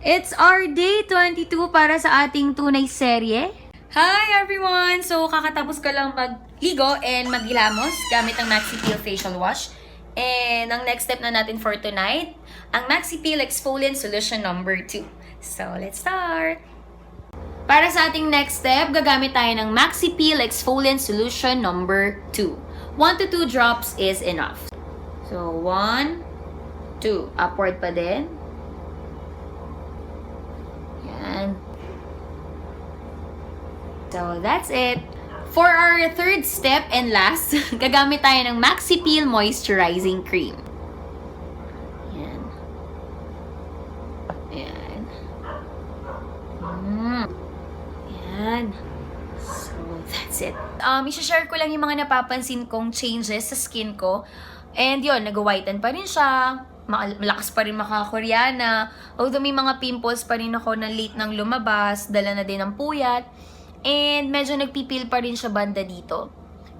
It's our day 22 para sa ating tunay serye. Hi everyone! So, kakatapos ko lang magligo and maghilamos gamit ang Maxi Peel Facial Wash. And ang next step na natin for tonight, ang Maxi Peel Exfoliant Solution number 2. So, let's start! Para sa ating next step, gagamit tayo ng Maxi Peel Exfoliant Solution number 2. 1 to 2 drops is enough. So, 1, 2. Upward pa din. So, that's it. For our third step and last, gagamit tayo ng Maxi Peel Moisturizing Cream. Yan. Yan. Mm. Yan. So, that's it. Um, isa-share ko lang yung mga napapansin kong changes sa skin ko. And yun, nag-whiten pa rin siya. Ma- Malakas pa rin makakoreana. Although may mga pimples pa rin ako na late nang lumabas. Dala na din ng puyat. And medyo nagpipil pa rin siya banda dito.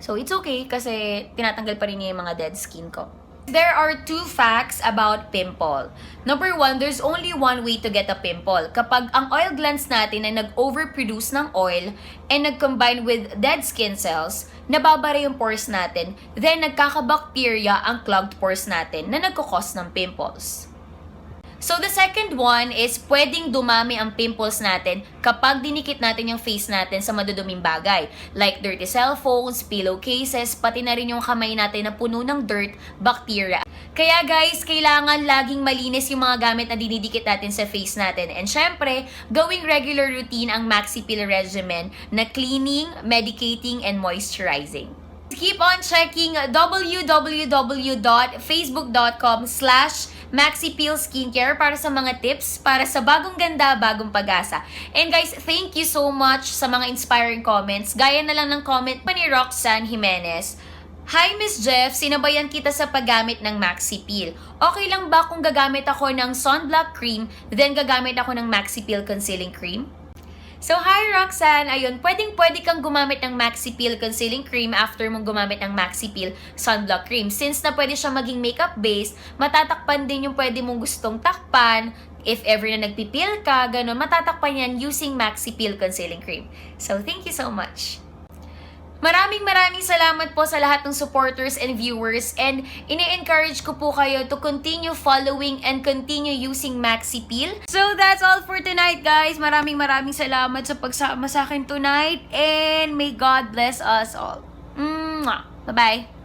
So, it's okay kasi tinatanggal pa rin niya yung mga dead skin ko. There are two facts about pimple. Number one, there's only one way to get a pimple. Kapag ang oil glands natin ay nag-overproduce ng oil and nag-combine with dead skin cells, nababara yung pores natin, then nagkaka-bacteria ang clogged pores natin na nagkakos ng pimples. So the second one is pwedeng dumami ang pimples natin kapag dinikit natin yung face natin sa maduduming bagay. Like dirty cellphones, pillowcases, pati na rin yung kamay natin na puno ng dirt, bacteria. Kaya guys, kailangan laging malinis yung mga gamit na dinidikit natin sa face natin. And syempre, gawing regular routine ang Maxi Peel regimen na cleaning, medicating, and moisturizing. Keep on checking www.facebook.com slash MaxiPeel Skincare para sa mga tips para sa bagong ganda, bagong pag-asa. And guys, thank you so much sa mga inspiring comments. Gaya na lang ng comment pa ni Roxanne Jimenez. Hi Miss Jeff, sinabayan kita sa paggamit ng Maxi Peel. Okay lang ba kung gagamit ako ng sunblock cream, then gagamit ako ng Maxi Peel concealing cream? So, hi Roxanne! Ayun, pwedeng pwede kang gumamit ng Maxi Peel Concealing Cream after mong gumamit ng Maxi Peel Sunblock Cream. Since na pwede siya maging makeup base, matatakpan din yung pwede mong gustong takpan. If ever na nagpipil ka, ganun, matatakpan yan using Maxi Peel Concealing Cream. So, thank you so much! Maraming maraming salamat po sa lahat ng supporters and viewers and ini-encourage ko po kayo to continue following and continue using Maxi Peel. So that's all for tonight guys. Maraming maraming salamat sa pagsama sa akin tonight and may God bless us all. Mwah! Bye-bye!